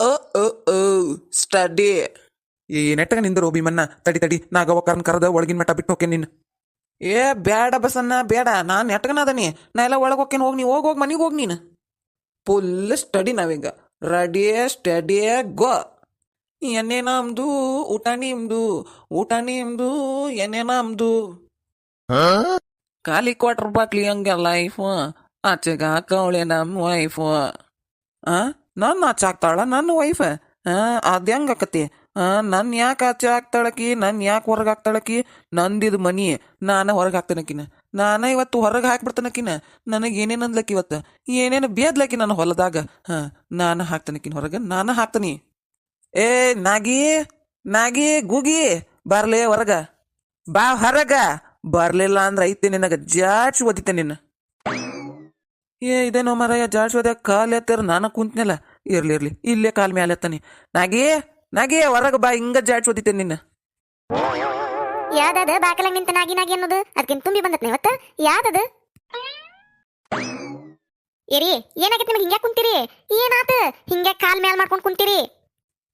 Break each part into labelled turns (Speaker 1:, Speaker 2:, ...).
Speaker 1: A a a study. ಈ ನೆಟ್ಟಗ ನಿಂದರು ಭೀಮನ್ನ ತಡಿ ತಡಿ. ನಾ ಕರ್ನ್ ಕರೆದ ಒಳಗಿನ ಮಠ ಬಿಟ್ಟು ಹೋಕೆ ನೀನು. ಏ ಬೇಡ ಬಸನ್ನ ಬೇಡ ನಾನು ನೆಟ್ಟಗನ ಅದನಿ ನಾ ಎಲ್ಲ ಒಳಗೆ ಹೋಗ್ತೇನೆ ಹೋಗಿ ನೀ ಹೋಗಿ ಹೋಗಿ ಮನೆಗೆ ಹೋಗಿ ನೀನು. ಫುಲ್ ಸ್ಟಡಿ ನಾವೀಗ. ರೆಡಿ ಸ್ಟಡಿ ಗೋ ಎಣ್ಣೆ ನಮ್ದು ಊಟ ನಿಮ್ದು. ಊಟ ನಿಮ್ದು ಎಣ್ಣೆ ನಮ್ದು. ಖಾಲಿ ಕ್ವಾರ್ಟರ್ ಬಾಕ್ಲಿ ಹಂಗೆ ಲೈಫ್ ಆಚೆಗೆ ಹಾಕವಳೆ ನಮ್ಮ ವೈಫ್ ಆ? ನನ್ನ ಆಚೆ ಆಗ್ತಾಳ ನನ್ನ ವೈಫ್ ಅದ್ ಹೆಂಗ್ ಆಕತಿ? ನನ್ನ ನನ್ ಯಾಕೆ ಆಚೆ ಆಗ್ತಾಳಕಿ ನನ್ನ ಯಾಕೆ ಹೊರಗೆ ಹಾಕ್ತಾಳಕಿ? ನಂದಿದ ಮನಿ, ನಾನು ಹೊರಗೆ ಹಾಕ್ತೇನಕಿನ? ನಾನ ಇವತ್ತು ಹೊರಗೆ ಹಾಕ್ಬಿಡ್ತೇನಕಿನ? ನನಗೆ ಏನೇನು ಅಂದ್ಲಕ್ಕಿ ಇವತ್ತು? ಏನೇನು ಬೇದ್ಲಕ್ಕಿ ನನ್ನ ಹೊಲದಾಗ? ಹಾಂ, ನಾನು ಹಾಕ್ತೇನಕಿನ ಹೊರಗೆ? ನಾನು ಹಾಕ್ತೀನಿ. ಏ, ನಾಗಿ ನಾಗಿ, ಗೂಗಿ, ಬರ್ಲೇ ಹೊರಗ. ಬಾ ಹೊರಗ. ಬರ್ಲಿಲ್ಲ ಅಂದ್ರೆ ಐತೆ ನಿನಗೆ ಜಾಚ್ ಓದಿತೆ ನಿನ್ನ ಏ ಇದೇನೋ ಮಾರಯ್ಯ ಜಾಡ್ಸಿ ಓದ್ಯಾಕ ಕಾಲ್ ಎತ್ತಾರ ನಾನು ಕುಂತ್ನಲ್ಲ. ಇರ್ಲಿ ಇರ್ಲಿ ಇಲ್ಲೇ ಕಾಲ್ ಮೇಲೆ ಎತ್ತಾನೆ. ನಾಗೇ ನಾಗೇ ಹೊರಗ ಬಾ ಹಿಂಗ ಜಾಡ್ಸೋದಿತ್ತೆ ನಿನ್ನ.
Speaker 2: ಯಾವ್ದದ? ಬಾಕಲ ನಿಂತ ನಾಗಿ ನಾಗಿ ಅನ್ನೋದು? ಅದಕ್ಕಿಂತ ತುಂಬಿ ಬಂದತ್ ಇವತ್ತ? ಯಾವ್ದದ? ಏರಿ ಏನಾಗೈತಿ ನಿಮಗೆ ಹಿಂಗ್ಯಾಕ್ ಕುಂತೀರಿ? ಏನಾತ? ಹಿಂಗ್ಯಾಕ್ ಕಾಲ್ ಮ್ಯಾಲ್ ಮಾಡ್ಕೊಂಡ್ ಕುಂತೀರಿ?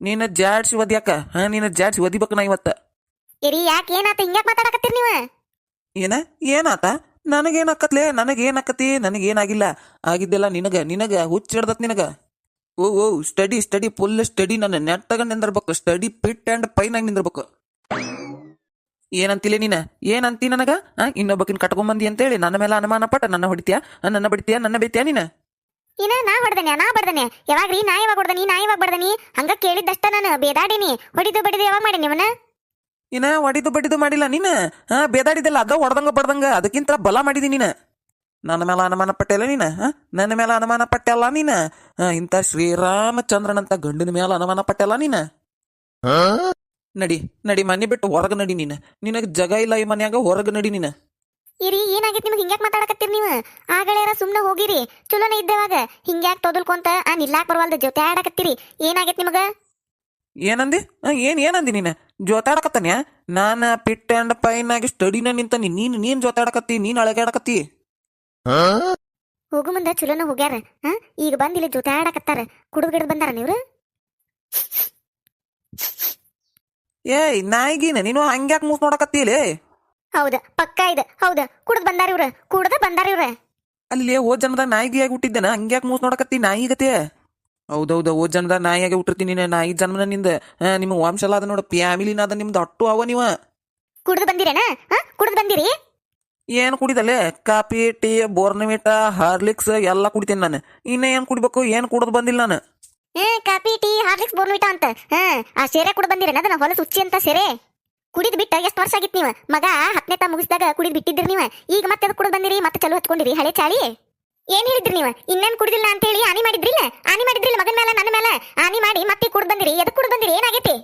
Speaker 1: ನೀನ ಜಾಡ್ಸಿ ಓದ್ಯಾಕ? ಹಾ ನೀನ ಜಾಡ್ಸಿ ಓದಿಬೇಕು ನಾ ಇವತ್ತ.
Speaker 2: ಏರಿ ಯಾಕೆ ಏನಾತ? ಹಿಂಗ್ಯಾಕ್ ಮಾತಾಡಕತ್ತೀರಿ ನೀವು?
Speaker 1: ಏನ? ಏನಾತ? ನನಗೇನಾಕತ್ಲೆ? ನನಗೇನಾಕತಿ ನನಗೇನಾಗಿಲ್ಲ? ಆಗಿದ್ದೆಲ್ಲ ನಿನಗ ನಿನಗ ಹುಚ್ಚಿಡ್ದತ್ ನಿನಗ. ಓ ಓ ಸ್ಟಡಿ ಸ್ಟಡಿ ಫುಲ್ ಸ್ಟಡಿ ನನ್ನ ನೆಟ್ಟಗ ನಿಂದಿರ್ಬೇಕು. ಸ್ಟಡಿ ಪಿಟ್ ಅಂಡ್ ಪೈನ್ ಆಗಿ ನಿಂದಿರ್ಬೇಕು. ಏನಂತಿಲ್ಲ ನೀನ? ಏನಂತಿ ನನಗ? ಇನ್ನೊಬ್ಬಕಿನ್ ಕಟ್ಕೊಂಬಂದಿ ಅಂತೇಳಿ ನನ್ನ ಮೇಲೆ ಅನುಮಾನ ಪಟ್ಟ. ನನ್ನ ಹೊಡಿತ್ಯಾ? ನನ್ನ ಬಡಿತ್ಯಾ? ನನ್ನ ಬೈತ್ಯಾ ನೀನ?
Speaker 2: ಏನ ನಾ ಹೊಡ್ದನೆ, ನಾ ಬಡ್ದನೆ. ಯಾವಾಗ್ರಿ ನಾ ಯಾವಾಗ ಹೊಡ್ದನಿ, ನಾ ಯಾವಾಗ ಬಡ್ದನಿ? ಹಂಗ ಕೇಳಿದ್ದಷ್ಟ ನಾನು. ಬೇದಾಡಿನಿ. ಹೊಡಿದು ಬಡಿದು ಯಾವಾಗ ಮಾಡಿ ಅವನ
Speaker 1: ಇನ್ನ ಒಡಿದು ಬಡಿದು ಮಾಡಿಲ್ಲ ನೀನ? ಹಾ ಬೇದಾಡಿದಲ್ಲ ಅದ ಹೊಡ್ದಂಗ ಬಡ್ದಂಗ. ಅದಕ್ಕಿಂತ ಬಲ ಮಾಡಿದಿ ನೀನ. ನನ್ನ ಮೇಲೆ ಅನುಮಾನ ಪಟ್ಟೆಲ್ಲ ನೀನ ಹಾ? ನನ್ನ ಮೇಲೆ ಅನುಮಾನ ಪಟ್ಟೆಲ್ಲ ನೀನ. ಹಾ, ಇಂಥ ಶ್ರೀರಾಮಚಂದ್ರನಂತ ಗಂಡನ ಮೇಲೆ ಅನುಮಾನ ಪಟ್ಟೆಲ್ಲ ನೀನ. ನಡಿ ನಡಿ ಮನೆ ಬಿಟ್ಟು ಹೊರಗ ನಡಿ ನೀನ. ನಿನಗ ಜಗ ಇಲ್ಲ ಈ ಮನ್ಯಾಗ ಹೊರಗ ನಡಿ ನೀನ.
Speaker 2: ಇರಿ ಏನಾಗೈತಿ ನಿಮ್ಗೆ ಹಿಂಗ್ಯಾಕ್ ಮಾತಾಡಕತ್ತೀರಿ ನೀವು? ಆಗಳೇರ ಸುಮ್ನೆ ಹೋಗಿರಿ. ಚಲೋನೇ ಇದ್ದೇವಾಗ. ಹಿಂಗ್ಯಾಕ್ ತೊದಲ್ಕೊಂತ ಆ ನಿಲ್ಲಾಕ್ ಬರವಲ್ದ ಜೊತೆ ಆಡಕತ್ತೀರಿ. ಏನಾಗೈತಿ ನಿಮಗ?
Speaker 1: ಏನಂದಿ? ಆ, ಏನ್ ಏನಂದಿ ನೀನ? ಜೋತಾಡಕತ್ತಾನೆ ನಾನ ಪಿಟ್ ಅಂಡ್ ಪೈನ್ ಆಗಿ ಸ್ಟಡಿನ ನಿಂತಾನಿ. ನೀನ್ ನೀನ್ ಜೋತಾಡಕತ್ತಿ ನೀನ್ ಅಳಗಾಡಕತ್ತಿ.
Speaker 2: ಹೋಗು ಮುಂದ ಚಲೋನ ಹೋಗ್ಯಾರ. ಹಾ ಈಗ ಬಂದ್ ಇಲ್ಲಿ ಜೊತೆ ಆಡಕತ್ತಾರ ಕುಡಿದ್ ಗಿಡದ್ ಬಂದಾರ ನೀವ್ರು?
Speaker 1: ಏಯ್ ನಾಯಿಗಿನ ನೀನು ಹಂಗ್ಯಾಕ್ ಮೂಸ್ ನೋಡಕತ್ತೀಲೇ
Speaker 2: ಹೌದ ಪಕ್ಕ ಇದೆ. ಹೌದ ಕುಡದ್ ಬಂದಾರ ಇವ್ರ. ಕುಡ್ದ ಬಂದಾರ ಇವ್ರ.
Speaker 1: ಅಲ್ಲಿ ಓ ನಾಯಿಗಿ ಆಗಿ ಹುಟ್ಟಿದ್ದೇನ? ಹಂಗ್ಯಾಕ್ ಮೂಸ್ ನೋಡಕತ್ತಿ ನಾಯಿಗತೆ? ಹೌದೌದ ಓ ಜನದಾಗ ನಾಯಿಯಾಗೆ ಹುಟ್ಟಿರ್ತೀನಿ ನೀನು. ನಾಯಿ ಜನ್ಮನ ನಿಂದ. ನಿಮ್ಮ ವಂಶ ಎಲ್ಲ ಅದ ನೋಡ. ಫ್ಯಾಮಿಲಿನ ಅದ ನಿಮ್ದು ಅಟ್ಟು ಅವ ನೀವ.
Speaker 2: ಕುಡಿದು ಬಂದಿರೇನ? ಕುಡ್ದ್ ಬಂದಿರಿ?
Speaker 1: ಏನ್ ಕುಡಿದಲ್ಲೇ ಕಾಫಿ ಟೀ ಬೋರ್ನವಿಟ ಹಾರ್ಲಿಕ್ಸ್ ಎಲ್ಲ ಕುಡಿತೀನಿ ನಾನು. ಇನ್ನ ಏನ್ ಕುಡಿಬೇಕು? ಏನ್ ಕುಡಿದು ಬಂದಿಲ್ಲ ನಾನು.
Speaker 2: ಏ ಕಾಫಿ ಟೀ ಹಾರ್ಲಿಕ್ಸ್ ಬೋರ್ನವಿಟ ಅಂತ. ಹಾ ಆ ಸೇರೆ ಕುಡ್ದ್ ಬಂದಿರೇನ? ಅದನ್ನ ಹೊಲಸ ಉಚ್ಚಿ ಅಂತ ಸೇರೆ. ಕುಡಿದು ಬಿಟ್ಟ ಎಷ್ಟು ವರ್ಷ ಆಗಿತ್ತು ನೀವು? ಮಗ ಹತ್ತನೇ ತಾ ಮುಗಿಸಿದಾಗ ಕುಡಿದು ಬಿಟ್ಟಿದ್ರಿ ನೀವು. ಈಗ ಮತ್ತೆ ಅದು ಕುಡಿದು ಬಂದಿರಿ? ಮತ್ತೆ ಚಲೋ ಹಚ್ಕೊಂಡಿರಿ ಹಳೆ ಚಾಳಿ? ಏನ್ ಹೇಳಿದ್ರಿ ನೀವು? ಇನ್ನೇನ್ ಕುಡಿದಿಲ್ಲ ಅಂತ ಹೇಳಿ ಆನಿ ಮಾಡಿದ್ರಿಲ್ಲ ಆನಿ ಮಾಡಿದ್ರಿಲ್ಲ ಮಗನ ಮೇಲೆ ನನ್ನ ಮೇಲೆ? ಆನಿ ಮಾಡಿ ಮತ್ತೆ ಕುಡ್ ಬಂದಿರಿ. ಎದಕ್ ಕುಡ್ ಬಂದಿರಿ? ಏನಾಗೈತಿ?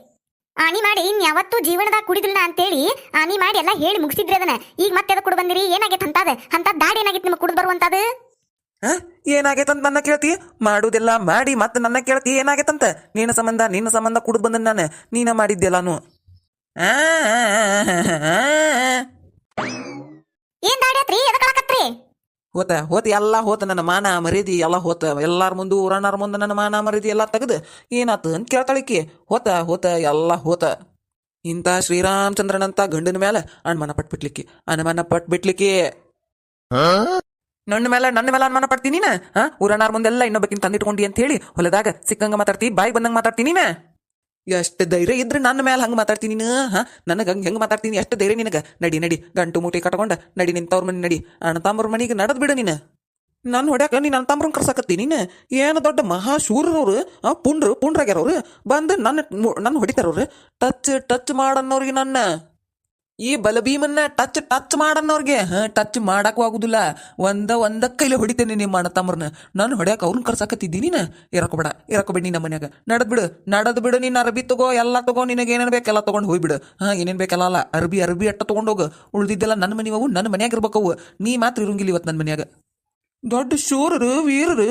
Speaker 2: ಆನಿ ಮಾಡಿ ಇನ್ ಯಾವತ್ತೂ ಜೀವನದಾಗ ಕುಡಿದಿಲ್ಲ ಅಂತೇಳಿ ಆನಿ ಮಾಡಿ ಎಲ್ಲ ಹೇಳಿ ಮುಗಿಸಿದ್ರಿ ಅದನ್ನ. ಈಗ ಮತ್ತೆ ಎದಕ್ ಕುಡ್ ಬಂದಿರಿ? ಏನಾಗೈತೆ ಅಂತದ? ಅಂತ ದಾಡಿ ಏನಾಗೈತಿ ನಿಮ್ಗೆ ಕುಡಿದು
Speaker 1: ಬರುವಂತದ್ದು? ಅಂತ ನನ್ನ ಕೇಳ್ತಿ? ಮಾಡುದೆಲ್ಲ ಮಾಡಿ ಮತ್ತೆ ನನ್ನ ಕೇಳ್ತಿ ಏನಾಗೈತಂತ ನಿನ್ನ ಸಂಬಂಧ ನಿನ್ನ ಸಂಬಂಧ ಕುಡ್ದು ಬಂದ ನಾನು. ನೀನ ಮಾಡಿದ್ದೆಲ್ಲಾನು.
Speaker 2: ಏನ್ ದಾಡಿ ಆತ್ರಿ? ಎದಕ್ಕಾಕತ್ರಿ
Speaker 1: ಹೋತ ಹೋತ ಎಲ್ಲ ಹೋತ ನನ್ನ ಮಾನ ಮರ್ಯಾದಿ ಎಲ್ಲ ಹೋತ ಎಲ್ಲಾರ ಮುಂದೆ ಊರಣ್ಣಾರ ಮುಂದೆ ನನ್ನ ಮಾನ ಮರ್ಯಾದಿ ಎಲ್ಲ ತೆಗೆದು ಏನಾತು ಅಂತ ಕೇಳ್ತಾಳಿಕಿ ಹೋತ ಹೋತ ಎಲ್ಲ ಹೋತ. ಇಂಥ ಶ್ರೀರಾಮಚಂದ್ರನಂತ ಗಂಡನ ಮೇಲೆ ಅನುಮಾನ ಪಟ್ಬಿಟ್ಲಿಕ್ಕಿ. ಅನುಮಾನ ಪಟ್ಬಿಟ್ಲಿಕ್ಕಿ. ನನ್ನ ಮೇಲೆ ನನ್ನ ಮೇಲೆ ಅನುಮಾನ ಪಡ್ತೀನಿ ನೀನ? ಹಾ? ಊರಣ್ಣಾರ ಮುಂದೆಲ್ಲ ಇನ್ನೊಬ್ಬಕ್ಕಿಂತ ತಂದಿಟ್ಕೊಂಡಿ ಅಂತ ಹೇಳಿ ಹೊಲದಾಗ ಸಿಕ್ಕಂಗ ಮಾತಾಡ್ತಿ ಬಾಯಿ ಬಂದಂಗ ಮಾತಾಡ್ತೀನಿ ನೀನ? ಎಷ್ಟು ಧೈರ್ಯ ಇದ್ರೆ ನನ್ನ ಮೇಲೆ ಹಂಗೆ ಮಾತಾಡ್ತೀನಿ ನೀನು, ಹಾಂ? ನನಗೆ ಹಂಗೆ ಹೆಂಗೆ ಮಾತಾಡ್ತೀನಿ? ಎಷ್ಟು ಧೈರ್ಯ ನಿನಗೆ? ನಡಿ ನಡಿ, ಗಂಟು ಮೂಟಿ ಕಟ್ಕೊಂಡು ನಡಿ ನಿಂತವ್ರ ಮನೆ, ನಡಿ. ಅಣ್ಣ ತಾಂಬ್ರ ಮನೆಗೆ ನಡೆದು ಬಿಡು ನೀನು. ನಾನು ಹೊಡ್ಯಾಕ ನೀನು ಅಣ್ಣತಾಂಬ್ರನ್ ಕರ್ಸಾಕತ್ತಿ ನೀನು. ಏನು ದೊಡ್ಡ ಮಹಾಶೂರರವ್ರು ಆ ಪುಂಡ್ರು, ಪುಂಡ್ರಾಗ್ಯಾರವ್ರು, ಬಂದು ನನ್ನ ನನ್ನ ಹೊಡಿತಾರವ್ರು. ಟಚ್ ಟಚ್ ಮಾಡನ್ನೋರಿಗೆ ನನ್ನ. ಈ ಬಲಭೀಮನ್ನ ಟಚ್ ಟಚ್ ಮಾಡನ್ನವ್ರಿಗೆ ಹಾಂ ಟಚ್ ಮಾಡಕ್ಕೂ ಆಗುದಿಲ್ಲ. ಒಂದ ಒಂದ ಕೈಲಿ ಹೊಡಿತೇನೆ ನಿಮ್ಮ ಅಣ್ಣ ತಮ್ಮರ್ನ. ನಾನು ಹೊಡ್ಯಾಕ ಅವ್ರನ್ನ ಕರ್ಸಾಕತ್ತಿದ್ದೀನಿ ಇರಕೋಬೇಡ ಇರಕೋಬೇಡಿ ನಮ್ಮ ಮನ್ಯಾಗ. ನಡದ್ ಬಿಡು ನಡದ್ ಬಿಡು ನೀನು ಅರಬಿ ತಗೋ, ಎಲ್ಲ ತಗೋ, ನಿನಗೆ ಏನೇನು ಬೇಕೆಲ್ಲ ತಗೊಂಡು ಹೋಗ್ಬಿಡು. ಹಾಂ, ಏನೇನು ಬೇಕಲ್ಲ ಅಲ್ಲ. ಅರಬಿ ಅರಬಿ ಅಟ್ಟ ತಗೊಂಡೋಗು ಉಳಿದಿದ್ದೆಲ್ಲ ನನ್ನ ಮನೆಯವು ನನ್ನ ಮನ್ಯಾಗ ಇರ್ಬೇಕವು. ನೀ ಮಾತ್ರ ಇರುಂಗಿಲ್ಲ ಇವತ್ತು ನನ್ನ ಮನ್ಯಾಗ. ದೊಡ್ಡ ಶೂರರು, ವೀರರು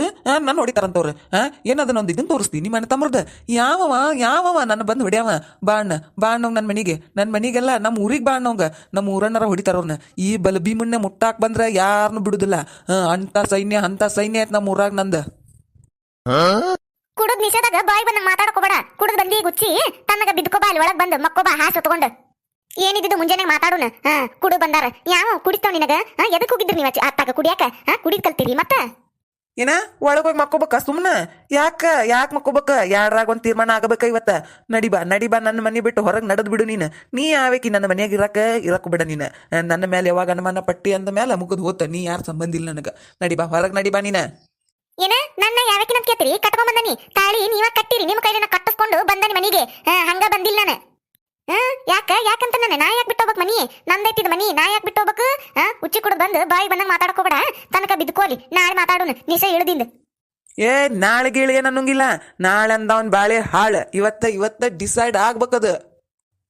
Speaker 1: ನನ್ನ ಹೊಡಿತಾರಂತವ್ರು. ಆ ಏನದ ಒಂದು ಇದನ್ನ ತೋರಿಸ್ತೀನಿ ಅಣ್ಣ ತಮ್ಮರ್ದ ಯಾವವ ಯಾವವ ನನ್ನ ಬಂದು ಹೊಡ್ಯಾವ? ಬಾಣ್ಣ ಬಾಣ್ಣವ್ ನನ್ನ ಮನೆಗೆ. ನನ್ನ ಮನೆಗೆಲ್ಲ ನಮ್ಮ ಊರಿಗೆ ಬಾಣ್ಣವಂಗ. ನಮ್ಮ ಊರಣ್ಣರ ಹೊಡಿತಾರವ್ನ ಈ ಬಲ ಭೀಮಣ್ಣೆ ಮುಟ್ಟಾಕ್ ಬಂದ್ರೆ ಯಾರನ್ನು ಬಿಡುದಿಲ್ಲ. ಅಂತ ಸೈನ್ಯ ಅಂತ ಸೈನ್ಯ ಆಯ್ತು ನಮ್ಮ ಊರಾಗ ನಂದ.
Speaker 2: ಕುಡದ್ ನಿಷೇಧಾಗ ಬಾಯ್ ಬಂದಂಗ ಮಾತಾಡ್ಕೋಬೇಡ. ಕುಡದ್ ಬಂದಿ ಗುಚ್ಚಿ ತನ್ನಗ ಬಿದ್ಕೋಬಾ, ಅಲ್ಲಿ ಒಳಗ್ ಬಂದು ಮಕ್ಕೋಬಾ ಹಾಸ್ ಹೊತ್ಕೊಂಡು ಏನಿದ್ದು ಮುಂಜಾನೆ ಮಾತಾಡೋಣ? ಹಾ ಕುಡು ಬಂದಾರ. ಯಾವ ಕುಡಿತಾವ್ ನಿನಗ? ಹಾ ಎದಕ್ ಹೋಗಿದ್ರಿ ನೀವ್ ಆಚೆ ಅತ್ತಾಗ ಕುಡಿಯಾಕ? ಹಾ ಕುಡಿದ್ ಕಲ್ತೀರಿ ಮತ್ತ?
Speaker 1: ಏನ ಒಳಗೋಗಿ ಮಕ್ಕೋಬೇಕ? ಸುಮ್ನ? ಯಾಕ ಯಾಕ ಮಕ್ಕೋಬೇಕ? ಯಾರಾಗ ಒಂದ್ ತೀರ್ಮಾನ ಆಗಬೇಕ ಇವತ್ತ? ನಡಿಬಾ ನಡಿಬಾ ನನ್ನ ಮನೆ ಬಿಟ್ಟು ಹೊರಗೆ ನಡೆದ್ ಬಿಡು ನೀನು. ನೀ ಯಾವೇಕಿ ನನ್ನ ಮನೆಯಾಗ ಇರಕ? ಇರಕ್ ಬಿಡ ನೀನು. ನನ್ನ ಮೇಲೆ ಯಾವಾಗ ಅನುಮಾನ ಪಟ್ಟಿ ಅಂದ ಮೇಲೆ ಮುಗಿದ್ ಹೋತ. ನೀ ಯಾರ ಸಂಬಂಧ ಇಲ್ಲ ನನಗ. ನಡಿಬಾ ಹೊರಗೆ ನಡಿಬಾ ನೀನ.
Speaker 2: ಏನ ನನ್ನ ಯಾವಕಿನ ಕೇಳ್ತೀರಿ? ಕಟ್ಕೊಂಡ್ ಬಂದನಿ ತಾಳಿ ನೀವ ಕಟ್ಟಿರಿ. ನಿಮ್ಮ ಕೈಲಿನ ಕಟ್ಟಿಸ್ಕೊಂಡು ಬಂದನಿ ಮನೆಗೆ. ಹಂಗ ಬಂದಿಲ್ಲ ನಾನು. ಯಾಕ, ಯಾಕಂತ ನಾನು? ನಾ ಯಾಕೆ ಬಿಟ್ಟು ಹೋಗ್ಬೇಕು ಮನಿ ನಂದೈತಿದ್ ಮನಿ, ನಾ ಯಾಕೆ ಬಿಟ್ಟು ಹೋಗ್ಬೇಕು ಉಚ್ಚಿ ಕುಡ್ ಬಂದು ಬಾಯಿ ಬಂದಂಗ ಮಾತಾಡ್ಕೋಬೇಡ ತನಕ ಬಿದ್ಕೋಲಿ ನಾಳೆ ಮಾತಾಡೋಣ ನಿಶ ಇಳ್ದಿಂದ.
Speaker 1: ಏ, ನಾಳೆ ಗೀಳಿಗೆ ನನ್ನಂಗಿಲ್ಲ. ನಾಳೆ ಅಂದವನ್ ಬಾಳೆ ಹಾಳ. ಇವತ್ತ ಇವತ್ತ ಡಿಸೈಡ್ ಆಗ್ಬೇಕದು.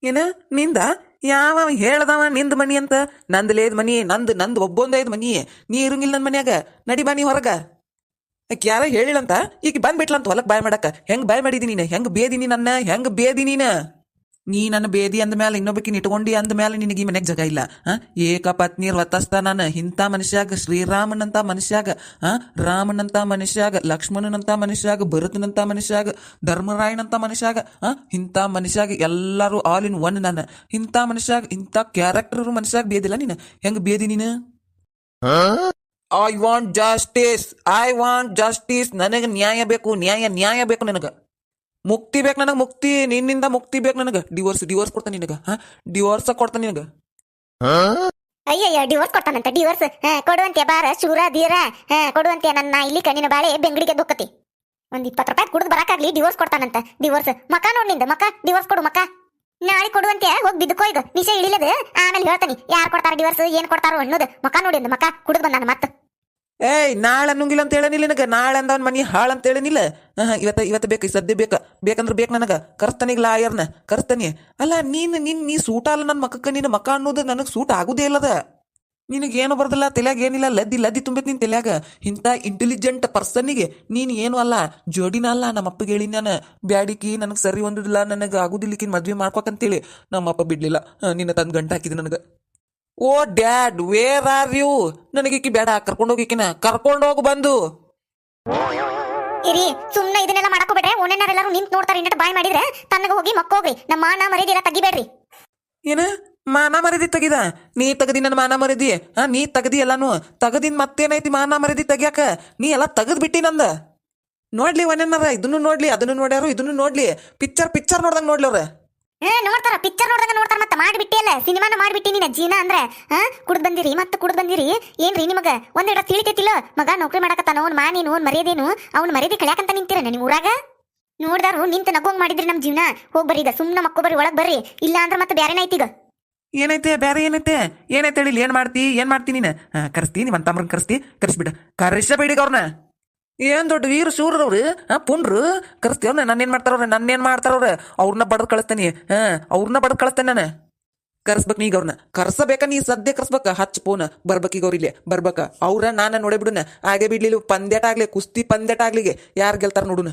Speaker 1: ಏನ, ನಿಂದ? ಯಾವ ಹೇಳ್ದವ ನಿಂದ ಮನಿ ಅಂತ? ನಂದಲೇದ್ ಮನಿ, ನಂದ್ ನಂದ್ ಒಬ್ಬೊಂದೈದ್ ಮನಿ. ನೀ ಇರಂಗಿಲ್ಲ ನನ್ನ ಮನ್ಯಾಗ. ನಡಿ ಬಾ ನೀ ಹೊರಗ. ಆಕಿ ಯಾರ ಹೇಳಿಲ್ಲಂತ ಈಗ ಬಂದ್ಬಿಟ್ಲಂತ ಹೊಲಕ್ ಬಾಯ್ ಮಾಡಕ. ಹೆಂಗ್ ಬಾಯ್ ಮಾಡಿದಿ ನೀನು? ಹೆಂಗ್ ಬೇದಿ ನನ್ನ? ಹೆಂಗ್ ಬೇದಿ ನೀನ? ನೀ ನನ್ನ ಬೇದಿ ಅಂದ ಮೇಲೆ ಇನ್ನೊಬ್ಬಕಿನ ಇಟ್ಕೊಂಡಿ ಅಂದ ಮೇಲೆ ನಿನಗೆ ಈ ಮನೆಗೆ ಜಗ ಇಲ್ಲ. ಆ ಏಕ ಪತ್ನಿಯರ್ ವತಸ್ತ ನಾನು ಇಂಥ ಮನುಷ್ಯಾಗ ಶ್ರೀರಾಮನಂತ ಮನುಷ್ಯಾಗ ಆ ರಾಮನಂತ ಮನುಷ್ಯಾಗ ಲಕ್ಷ್ಮಣನಂತ ಮನುಷ್ಯಾಗ ಭರತನಂತ ಮನುಷ್ಯಾಗ ಧರ್ಮರಾಯನಂತ ಮನುಷ್ಯಾಗ ಆ ಇಂಥ ಮನುಷ್ಯಾಗ ಎಲ್ಲರೂ ಆಲ್ ಇನ್ ಒನ್ ನಾನು. ಇಂಥ ಮನುಷ್ಯಾಗ ಇಂಥ ಕ್ಯಾರೆಕ್ಟರ್ ಮನುಷ್ಯಾಗ ಬೇದಿಲ್ಲ ನೀನು. ಹೆಂಗ್ ಬೇದಿ ನೀನು? I want justice I want justice ನನಗೆ ನ್ಯಾಯ ಬೇಕು ನ್ಯಾಯ ನ್ಯಾಯ ಬೇಕು ನನಗೆ. ಮುಕ್ತಿ ಬೇಕು ನನಗೆ, ಮುಕ್ತಿ, ನಿನ್ನಿಂದ ಮುಕ್ತಿ ಬೇಕು ನನಗೆ. ಡಿವೋರ್ಸ್ ಡಿವೋರ್ಸ್ ಕೊಡ್ತಾನೆ ನಿನಗೆ, ಹಾ? ಡಿವೋರ್ಸ್ ಕೊಡ್ತಾನೆ ನಿನಗೆ.
Speaker 2: ಅಯ್ಯಯ್ಯ ಡಿವೋರ್ಸ್ ಕೊಡ್ತಾನಂತ ಡಿವೋರ್ಸ್ ಕೊಡುವಂತೆ ಬಾರ, ಶೂರ, ದೀರ ಕೊಡುವಂತೆ ನನ್ನ ಇಲ್ಲಿ ಕಣ್ಣಿನ ಬಾಳೆ, ಬೆಂಗಡಿಗೆ ದುಕ್ಕತಿ ಒಂದ್ ಇಪ್ಪತ್ತು ರೂಪಾಯಿ ಕುಡಿದು ಬರಕಾಗ್ಲಿ ಡಿವೋರ್ಸ್ ಕೊಡ್ತಾನಂತ. ಡಿವೋರ್ಸ್ ಮಕ ನೋಡ್ನಿಂದ, ಮಕ ಡಿವೋರ್ಸ್ ಕೊಡು, ಮಕ. ನಾಳೆ ಕೊಡುವಂತೆ, ಹೋಗಿ ಬಿದ್ದುಕೋ ಈಗ ವಿಷಯ ಇಳಿಲದ. ಆಮೇಲೆ ಹೇಳ್ತಾನೆ, ಯಾರು ಕೊಡ್ತಾರ ಡಿವೋರ್ಸ್ ಏನ್ ಕೊಡ್ತಾರೋ ಅನ್ನೋದು. ಮಕ ನೋಡಿ ಅಂದ ಮಕ, ಕುಡಿದು ಬಂದಾನ ಮತ್ತ.
Speaker 1: ಏಯ್, ನಾಳೆ ಅನ್ನಂಗಿಲ್ಲ ಅಂತ ಹೇಳನಿಲ್ಲ ನನಗೆ? ನಾಳೆ ಅಂದವನ್ ಮನಿ ಹಾಳು ಅಂತ ಹೇಳನಿಲ್ಲ? ಹಾ ಇವತ್ತ, ಇವತ್ತು ಬೇಕು ಸದ್ಯ ಬೇಕ. ಬೇಕಂದ್ರೆ ಬೇಕು ನನಗೆ. ಕರ್ಸ್ತಾನೀಗ ಲಾಯರ್ನ. ಕರ್ಸ್ತಾನಿ ಅಲ್ಲ, ನೀನು, ನಿನ್, ನೀ ಸೂಟ ಅಲ್ಲ ನನ್ನ ಮಕ್ಕಕ್ಕೆ, ನಿನ್ನ ಮಕ್ಕ ಅನ್ನೋದು ನನಗೆ ಸೂಟ್ ಆಗುದೇ ಇಲ್ಲದ. ನಿನಗೇನು ಬರ್ದಲ್ಲ, ತಲೆಯಾಗ ಏನಿಲ್ಲ, ಲದ್ದಿ ಲದ್ದಿ ತುಂಬೈತಿ ನಿನ್ ತಲೆಯಾಗ. ಇಂಥ ಇಂಟೆಲಿಜೆಂಟ್ ಪರ್ಸನ್ನಿಗೆ ನೀನು ಏನು ಅಲ್ಲ, ಜೋಡಿನ ಅಲ್ಲ, ನಮ್ಮ ಅಪ್ಪಗೆ ಹೇಳಿ ನಾನು. ಬ್ಯಾಡಿಕಿ ನನಗೆ ಸರಿ ಒಂದಿಲ್ಲ ನನಗೆ ಆಗುದಿಲ್ಲಕಿನ್ ಮದ್ವೆ ಮಾಡ್ಬೇಕಂತೇಳಿ ನಮ್ಮಪ್ಪ ಬಿಡ್ಲಿಲ್ಲ. ನಿನ್ನ ತಂದು ಗಂಟು ಹಾಕಿದ ನನಗೆ. Oh dad where are you ನನಗೆ ಈಕಿ ಬೇಡ ಕರ್ಕೊಂಡು ಹೋಗಿಕಿನ ಕರ್ಕೊಂಡು ಹೋಗಿ ಬಂದು.
Speaker 2: ಇರಿ ಸುಮ್ನೆ ಇದನ್ನೆಲ್ಲ ಮಾಡಕೋಬೇಡ್ರೆ ಓನೇನಾರೆಲ್ಲರೂ ನಿಂತ್ ನೋಡ್ತಾರೆ ಇನ್ನಟ್ ಬಾಯ್ ಮಾಡಿದ್ರೆ ತನ್ನಗೆ ಹೋಗಿ ಮಕ್ಕೋಗ್ರಿ ನಮ್ಮ ಮಾನ ಮರ್ಯಾದೆಲ್ಲ ತೆಗಿಬೇಡ್ರಿ.
Speaker 1: ಏನ? ಮಾನ ಮರದಿ ತೆಗಿದ? ನೀ ತೆಗದಿ ನನ್ನ ಮಾನ ಮರದಿ ಹಾ ನೀ ತೆಗದಿ ಎಲ್ಲಾನು. ತೆಗದಿನ ಮತ್ತೇನೈತಿ ಮಾನ ಮರದಿ ತೆಗಿಯಾಕ? ನೀ ಎಲ್ಲ ತೆಗದ್ ಬಿಟ್ಟಿ ನಂದ. ನೋಡ್ಲಿ ಒನ್ನೆನಾರ ಇದನ್ನು ನೋಡ್ಲಿ ಅದನ್ನು ನೋಡ್ಯಾರು ಇದನ್ನು ನೋಡ್ಲಿ. ಪಿಕ್ಚರ್ ಪಿಕ್ಚರ್ ನೋಡ್ದಂಗ ನೋಡ್ಲಿ ಅವ್ರ.
Speaker 2: ಹೇ ನೋಡ್ತಾರ ಪಿಕ್ಚರ್ ನೋಡ್ದಂಗ ನೋಡ್ತಾರ ಮತ್ತೆ ಮಾಡ್ಬಿಟ್ಟಿ ಸಿನಿಮಾನ ಮಾಡ್ಬಿಟ್ಟಿ ನೀನ ಜೀನ ಅಂದ್ರೆ, ಹಾ? ಕುಡ್ದು ಬಂದಿರಿ, ಮತ್ತೆ ಕುಡ್ದು ಬಂದಿರಿ. ಏನ್ರಿ ನಿಮಗ? ಒಂದೆರಡು ತಿಳಿತೈತಿಲ್ಲ? ಮಗ ನೌಕರಿ ಮಾಡಕತ್ತಾನ, ಅವ್ನ ಮಾನೇನು ಅವ್ನ ಮರ್ಯಾದೇನು? ಅವ್ನ ಮರ್ಯಾದೆ ಕಳ್ಯಾಕಂತ ನಿಂತೀರ ನಿಮ್ಮ ಊರಾಗ? ನೋಡ್ದಾರು ನಿಂತ ನಗೋಂಗ್ ಮಾಡಿದ್ರಿ ನಮ್ಮ ಜೀವನ. ಹೋಗ್ ಬರ್ರಿ ಈಗ ಸುಮ್ಮನೆ ಮಕ್ಕೋ ಬರ್ರಿ ಒಳಗೆ ಬರ್ರಿ. ಇಲ್ಲ ಅಂದ್ರೆ ಮತ್ತೆ ಬ್ಯಾರೆನ ಐತಿ ಈಗ?
Speaker 1: ಏನೈತೆ ಬೇರೆ ಏನೈತೆ? ಏನೈತೆ ಹೇಳಿ, ಏನ್ ಮಾಡ್ತಿ ಏನ್ ಮಾಡ್ತಿ ನೀನು? ಕರೆಸ್ತಿ ನಿಮ್ಮ ತಮ್ರನ್ ಕರೆಸ್ತಿ, ಕರೆಸ್ಬಿಡ. ಕರೆಸಬೇಡಿ ಅವ್ರನ್ನ. ಏನ್ ದೊಡ್ಡ ವೀರ ಶೂರವ್ರಿ ಪುಂಡ್ರು? ಕರೆಸ್ತಿ ಏನ್ ನನ್ನೇನ್ ಏನು ನನ್ನೇನ್ ಮಾಡ್ತಾರವ್ರ ಅವ್ರನ್ನ ಬಡದ್ ಕಳಸ್ತೇನಿ. ಹಾ ಅವ್ರನ್ನ ಬಡದ್ ಕಳಿಸ್ತೇನೆ ನಾನು. ಕರ್ಸ್ಬೇಕು ನೀ ಅವ್ರನ್ನ ಕರ್ಸಬೇಕ ನೀ ಸದ್ಯ ಕರ್ಸ್ಬೇಕ? ಹಚ್ಚ ಪೋನ. ಬರ್ಬೇಕೀಗ ಅವ್ರಿಲ್ಲಿ ಬರ್ಬೇಕ. ಅವ್ರ, ನಾನ ನೋಡೇ ಬಿಡುನ. ಹಾಗೆ ಬಿಡ್ಲಿಲ್ಲ, ಪಂದ್ಯಾಟ ಆಗ್ಲಿ, ಕುಸ್ತಿ ಪಂದ್ಯಾಟ ಆಗ್ಲಿಗೆ. ಯಾರು ಗೆಲ್ತಾರ ನೋಡುನ?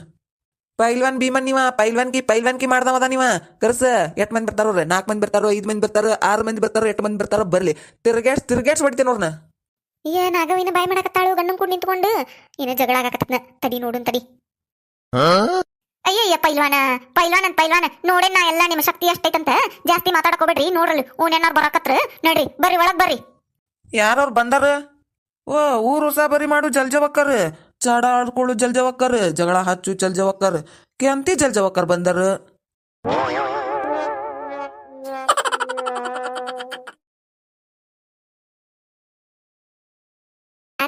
Speaker 1: ಪೈಲ್ವಾನ್ ಭೀಮನ್ ನೀವ? ಪೈಲ್ವಾನ್ಕಿ ಪೈಲ್ವಾನ್ಕಿ ಮಾಡ್ದವದ ನೀವ? ಕರ್ಸ. ಎಟ್ ಮಂದಿ ಬರ್ತಾರ ನಾಲ್ಕು ಮಂದಿ ಬರ್ತಾರೋ? ಐದು ಮಂದಿ ಬರ್ತಾರೋ? ಆರು ಮಂದಿ ಬರ್ತಾರೋ? ಎಟ್ ಮಂದಿ ಬರ್ತಾರೋ? ಬರ್ಲಿ. ತಿರ್ಗೇಟ್ಸ್ ತಿರ್ಗೇಟ್ಸ್ ಹೊಡಿತೇನೆ ಅವ್ರನ್ನ
Speaker 2: ಏನ್ ನಾಗವಿನ ಬಾಯ್ ಮಾಡಕತ್ತಾಳು ಗಂಡನ್ ಕೂಡ ನಿಂತ್ಕೊಂಡು. ಏನ ಜಗಳ ಆಗಕತ್ತನ ತಡಿ ನೋಡು ತಡಿ. ಅಯ್ಯಯ್ಯ ಪೈಲ್ವಾನ. ಪೈಲ್ವಾನ್ ಅಂತ ಪೈಲ್ವಾನ. ನೋಡೇ ನಾ ಎಲ್ಲ ನಿಮ್ಮ ಶಕ್ತಿ ಎಷ್ಟೈತಂತ? ಜಾಸ್ತಿ ಮಾತಾಡಕೋಬೇಡ್ರಿ ನೋಡ್ರಲ್ಲ. ಓನೇನಾರು ಬರಾಕತ್ರ. ನಡ್ರಿ ಬರ್ರಿ ಒಳಗ್ ಬರ್ರಿ.
Speaker 1: ಯಾರವ್ರು ಬಂದಾರ? ಓ ಊರು ಸಾಬರಿ ಮಾಡು ಜಲ್ಜವಕ್ಕರ್. ಚಾಡ ಆಡ್ಕೊಳ್ಳು ಜಲ್ಜವಕ್ಕರ್. ಜಗಳ ಹಚ್ಚು ಜಲ್ಜವಕ್ಕರ್. ಕೆಂತಿ ಜಲ್ಜವಕ್ಕರ್ ಬಂದಾರ.